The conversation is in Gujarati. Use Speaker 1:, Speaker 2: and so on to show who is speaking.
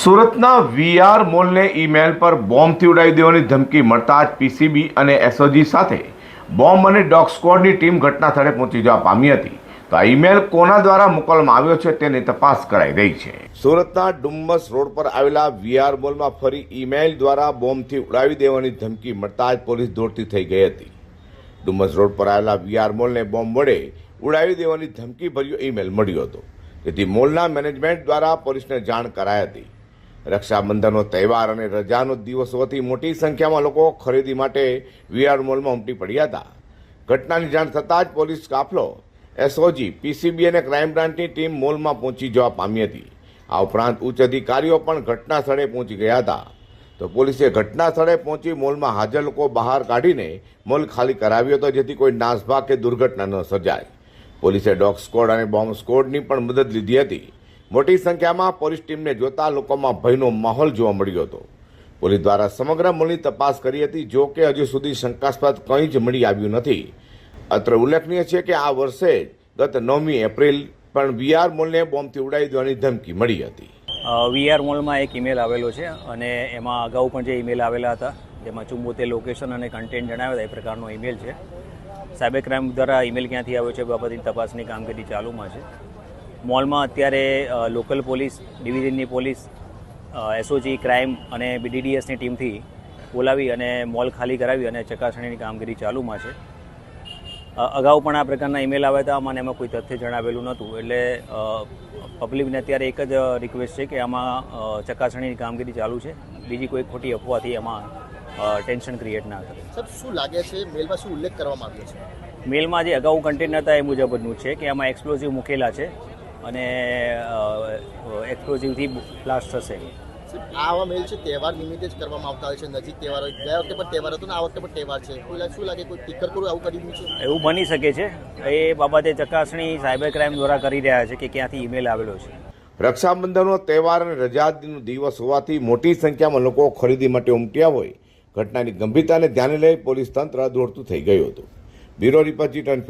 Speaker 1: સુરતના વીઆર મોલને ઈમેલ પર બોમ્બથી ઉડાવી દેવાની ધમકી મળતા જ પીસીબી અને એસઓજી સાથે બોમ્બ અને ડોગ સ્ક્વોડની ટીમ ઘટના સ્થળે પહોંચી જવા પામી હતી. તો આ ઈમેલ કોના દ્વારા મોકલવામાં આવ્યો છે તેની તપાસ કરાઈ રહી છે. સુરતના ડુમ્મસ રોડ પર આવેલા વીઆર મોલમાં ફરી ઈમેલ દ્વારા બોમ્બથી ઉડાવી દેવાની ધમકી મળતા જ પોલીસ દોડતી થઈ ગઈ હતી. ડુમ્મસ રોડ પર આવેલા વીઆર મોલને બોમ્બ વડે ઉડાવી દેવાની ધમકી ભર્યો ઈમેલ મળ્યો હતો. જેથી મોલના મેનેજમેન્ટ દ્વારા પોલીસને જાણ કરાઈ હતી. રક્ષાબંધનનો તહેવાર અને રજાનો દિવસ હોવાથી મોટી સંખ્યામાં લોકો ખરીદી માટે વીઆર મોલમાં ઉમટી પડ્યા હતા. ઘટનાની જાણ થતાં જ પોલીસ કાફલો, એસઓજી, પીસીબી અને ક્રાઇમ બ્રાન્ચની ટીમ મોલમાં પહોંચી જવા પામી હતી. આ ઉપરાંત ઉચ્ચ અધિકારીઓ પણ ઘટના સ્થળે પહોંચી ગયા હતા. તો પોલીસે ઘટના સ્થળે પહોંચી મોલમાં હાજર લોકો બહાર કાઢીને મોલ ખાલી કરાવ્યો હતો, જેથી કોઈ નાસભાગ કે દુર્ઘટના ન સર્જાય. પોલીસે ડોગ સ્કોડ અને બોમ્બ સ્કોડની પણ મદદ લીધી હતી. મોટી સંખ્યામાં પોલીસ ટીમને જોતા લોકોમાં ભયનો માહોલ જોવા મળ્યો હતો. પોલીસ દ્વારા સમગ્ર મોલની તપાસ કરી હતી, જો કે હજુ સુધી શંકાસ્પદ કંઈ જ મળી આવ્યું નથી. અત્રે ઉલ્લેખનીય છે કે આ વર્ષે ગત નવમી એપ્રિલ પણ વીઆર મોલને બોમ્બથી ઉડાવી દેવાની ધમકી મળી હતી.
Speaker 2: વીઆર મોલમાં એક ઇમેલ આવેલો છે અને એમાં અગાઉ પણ જે ઈમેલ આવેલા હતા, જેમાં ચુંબોતેર લોકેશન અને કન્ટેન્ટ જણાવ્યા હતા, એ પ્રકારનો ઇમેલ છે. સાયબર ક્રાઇમ દ્વારા ઈમેલ ક્યાંથી આવ્યો છે બાબતની તપાસની કામગીરી ચાલુમાં છે. મોલમાં અત્યારે લોકલ પોલીસ ડિવિઝનની પોલીસ એસઓજી ક્રાઇમ અને બીડીડીએસની ટીમથી બોલાવી અને મોલ ખાલી કરાવી અને ચકાસણીની કામગીરી ચાલુમાં છે. અગાઉ પણ આ પ્રકારના ઈમેલ આવ્યા હતા મને એમાં કોઈ તથ્ય જણાવેલું નહોતું. એટલે પબ્લિકને અત્યારે એક જ રિક્વેસ્ટ છે કે આમાં ચકાસણીની કામગીરી ચાલુ છે. બીજી કોઈ ખોટી અફવાથી એમાં ટેન્શન ક્રિએટ ના કરે.
Speaker 3: સર શું લાગે છે મેલમાં શું ઉલ્લેખ કરવામાં આવ્યો છે?
Speaker 2: મેલમાં જે અગાઉ કન્ટેન્ટ હતા એ મુજબનું છે કે આમાં એક્સપ્લોઝિવ મૂકેલા છે. અને એક્સપ્લોઝિવથી બ્લાસ્ટ થશે.
Speaker 3: આ આવા મેલ છે તહેવાર નિમિત્તે જ કરવામાં આવતા હોય છે નજીક તહેવાર હોય. ગયા વખતે પણ તહેવાર હતો ને આ વખતે પણ તહેવાર છે. કોઈ શું લાગે? કોઈ ટીકર કરું આવું કરી દીધું છે?
Speaker 2: એવું બની શકે છે. એ બાબતે ચકાસણી સાયબર ક્રાઇમ દ્વારા કરી રહ્યા છે કે ક્યાંથી ઈમેલ આવેલો છે.
Speaker 1: રક્ષાબંધનનો તહેવાર અને રજાનો દિવસ હોવાથી મોટી સંખ્યામાં લોકો ખરીદી માટે ઉમટ્યા હોય. ઘટનાની ગંભીરતાને ધ્યાને લઈ પોલીસ તંત્ર દોડતું થઈ ગયું હતું. Bureau report G twenty